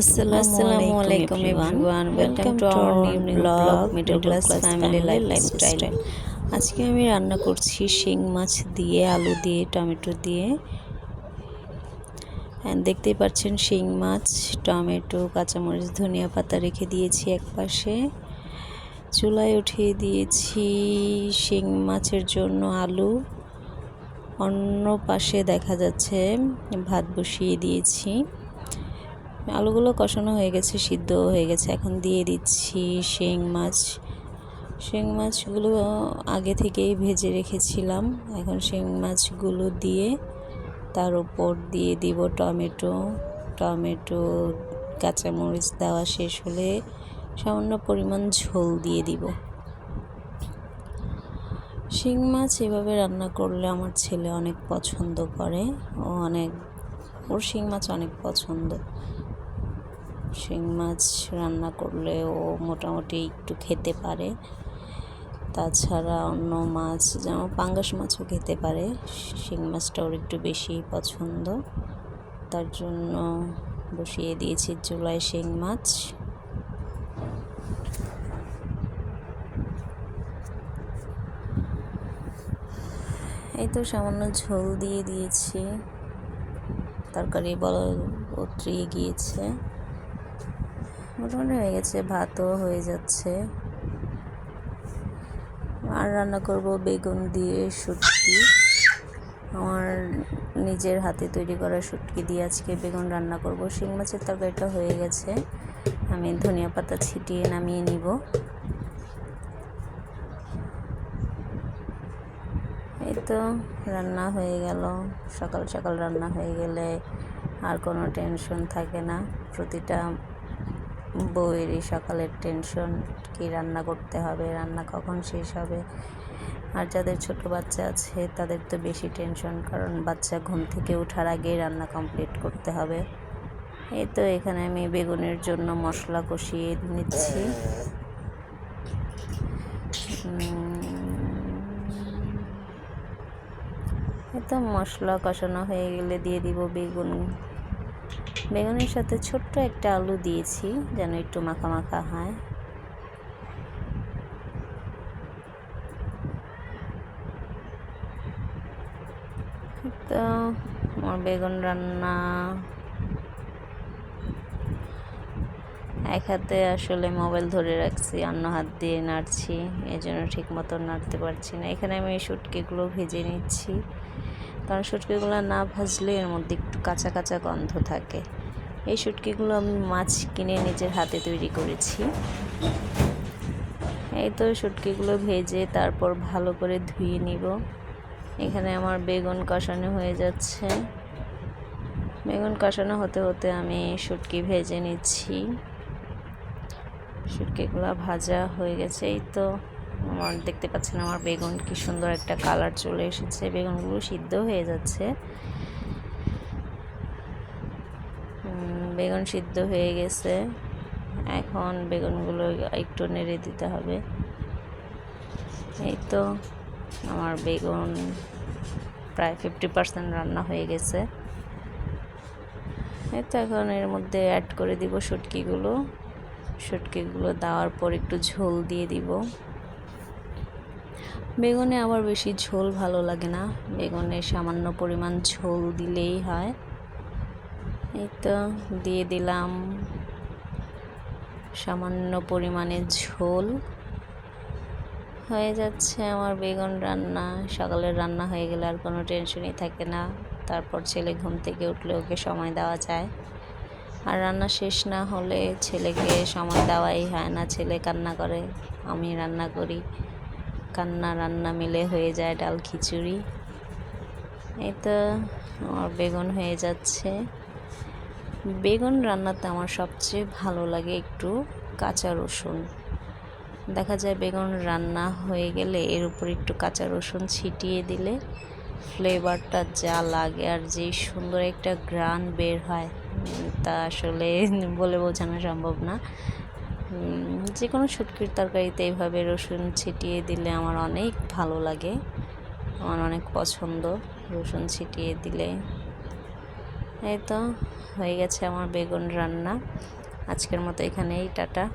আসসালামু আলাইকুম everyone. Welcome to our new blog middle class family life lifestyle আজকে আমি রান্না করছি শিং মাছ দিয়ে আলু দিয়ে টমেটো দিয়ে। হ্যাঁ দেখতেই পাচ্ছেন শিং মাছ টমেটো কাঁচামরিচ ধনিয়া পাতা রেখে দিয়েছি এক পাশে। চুলায় উঠিয়ে দিয়েছি শিং মাছের জন্য আলু। অন্য পাশে দেখা যাচ্ছে ভাত বসিয়ে দিয়েছি। আলুগুলো কষানো হয়ে গেছে সিদ্ধ হয়ে গেছে। এখন দিয়ে দিচ্ছি শিং মাছ। শিং মাছগুলো আগে থেকেই ভেজে রেখেছিলাম। এখন শিং মাছগুলো দিয়ে তার উপর দিয়ে দিব টমেটো। টমেটো, কাঁচামরিচ দেওয়া শেষ হলে সামান্য পরিমাণ ঝোল দিয়ে দিব। শিং মাছ এভাবে রান্না করলে আমার ছেলে অনেক পছন্দ করে। ও অনেক, ওর শিং মাছ অনেক পছন্দ। শিং মাছ রান্না করলে ও মোটামুটি একটু খেতে পারে। তাছাড়া অন্য মাছ, যেমন পাঙ্গাস মাছও খেতে পারে। শিং মাছটা ওর একটু বেশি পছন্দ। তার জন্য বসিয়ে দিয়েছি জুলাই শিং মাছ। এই তো সামান্য ঝোল দিয়ে দিয়েছি। তরকারি বল উতরিয়ে গিয়েছে। মোটামুটি হয়ে গেছে, ভাতও হয়ে যাচ্ছে। আর রান্না করব বেগুন দিয়ে শুটকি। আমার নিজের হাতে তৈরি করা শুটকি দিয়ে আজকে বেগুন রান্না করব। শিং মাছের তরকারিটা হয়ে গেছে। আমি ধনিয়া পাতা ছিটিয়ে নামিয়ে নিব। এই তো রান্না হয়ে গেল। সকাল সকাল রান্না হয়ে গেলে আর কোনো টেনশন থাকে না। প্রতিটা বউয়েরই সকালের টেনশন কি রান্না করতে হবে, রান্না কখন শেষ হবে? আর যাদের ছোট বাচ্চা আছে, তাদের তো বেশি টেনশন কারণ বাচ্চা ঘুম থেকে ওঠার আগেই রান্না কমপ্লিট করতে হবে। এই তো এখানে আমি বেগুনের জন্য মশলা কষিয়ে নিচ্ছি। তো মশলা কষানো হয়ে গেলে দিয়ে দিব বেগুন। বেগুনের সাথে ছোট্ট একটা আলু দিয়েছি, যেন একটু মাখা মাখা হয়। তো, আমার বেগুন রান্না এক হাতে আসলে মোবাইল ধরে রাখছি, অন্য হাত দিয়ে নাড়ছি এই জন্য ঠিক মতো নাড়তে পারছি না। এখানে আমি শুটকিগুলো ভেজে নিচ্ছি। কারণ শুটকিগুলো না ভাজলে এর মধ্যে একটু কাঁচা কাঁচা গন্ধ থাকে। এই শুটকিগুলো আমি মাছ কিনে নিজের হাতে তৈরি করেছি। এই তো শুটকিগুলো ভেজে তারপর ভালো করে ধুয়ে নিব। এখানে আমার বেগুন কষানো হয়ে যাচ্ছে। বেগুন কষানো হতে হতে আমি শুটকি ভেজে নিচ্ছি। শুটকিগুলো ভাজা হয়ে গেছে। এই তো, আমার দেখতে পাচ্ছেন আমার বেগুন কি সুন্দর একটা কালার চলে এসেছে। বেগুনগুলো সিদ্ধ হয়ে যাচ্ছে। বেগুন সিদ্ধ হয়ে গেছে। এখন বেগুনগুলো একটু নেড়ে দিতে হবে। এই তো, আমার বেগুন প্রায় ফিফটি পার্সেন্ট রান্না হয়ে গেছে। এই তো, এখন এর মধ্যে অ্যাড করে দিব শুটকিগুলো। শুটকিগুলো দেওয়ার পর একটু ঝোল দিয়ে দিব। বেগুনে আবার বেশি ঝোল ভালো লাগে না। বেগুনে সামান্য পরিমাণ ঝোল দিলেই হয়। এই তো দিয়ে দিলাম সামান্য পরিমাণে ঝোল। হয়ে যাচ্ছে আমার বেগুন রান্না। সকালের রান্না হয়ে গেলে আর কোনো টেনশনই থাকে না। তারপর ছেলে ঘুম থেকে উঠলে ওকে সময় দেওয়া যায়। আর রান্না শেষ না হলে ছেলেকে সময় দেওয়াই হয় না। ছেলে কান্না করে, আমি রান্না করি। কান্না রান্না মিলে হয়ে যায় ডাল খিচুড়ি। এই তো আমার বেগুন হয়ে যাচ্ছে। বেগুন রান্নাতে আমার সবচেয়ে ভালো লাগে একটু কাঁচা রসুন। দেখা যায় বেগুন রান্না হয়ে গেলে এর উপর একটু কাঁচা রসুন ছিটিয়ে দিলে ফ্লেভারটা যা লাগে আর যেই সুন্দর একটা গ্রান বের হয়। তা আসলে বলে বোঝানো সম্ভব না। যে কোনো শুটকির তরকারিতে এইভাবে রসুন ছিটিয়ে দিলে আমার অনেক ভালো লাগে। আমার অনেক পছন্দ রসুন ছিটিয়ে দিলে। এই তো, হয়ে গেছে আমার বেগুন রান্না। আজকের মতো এখানেই, টাটা।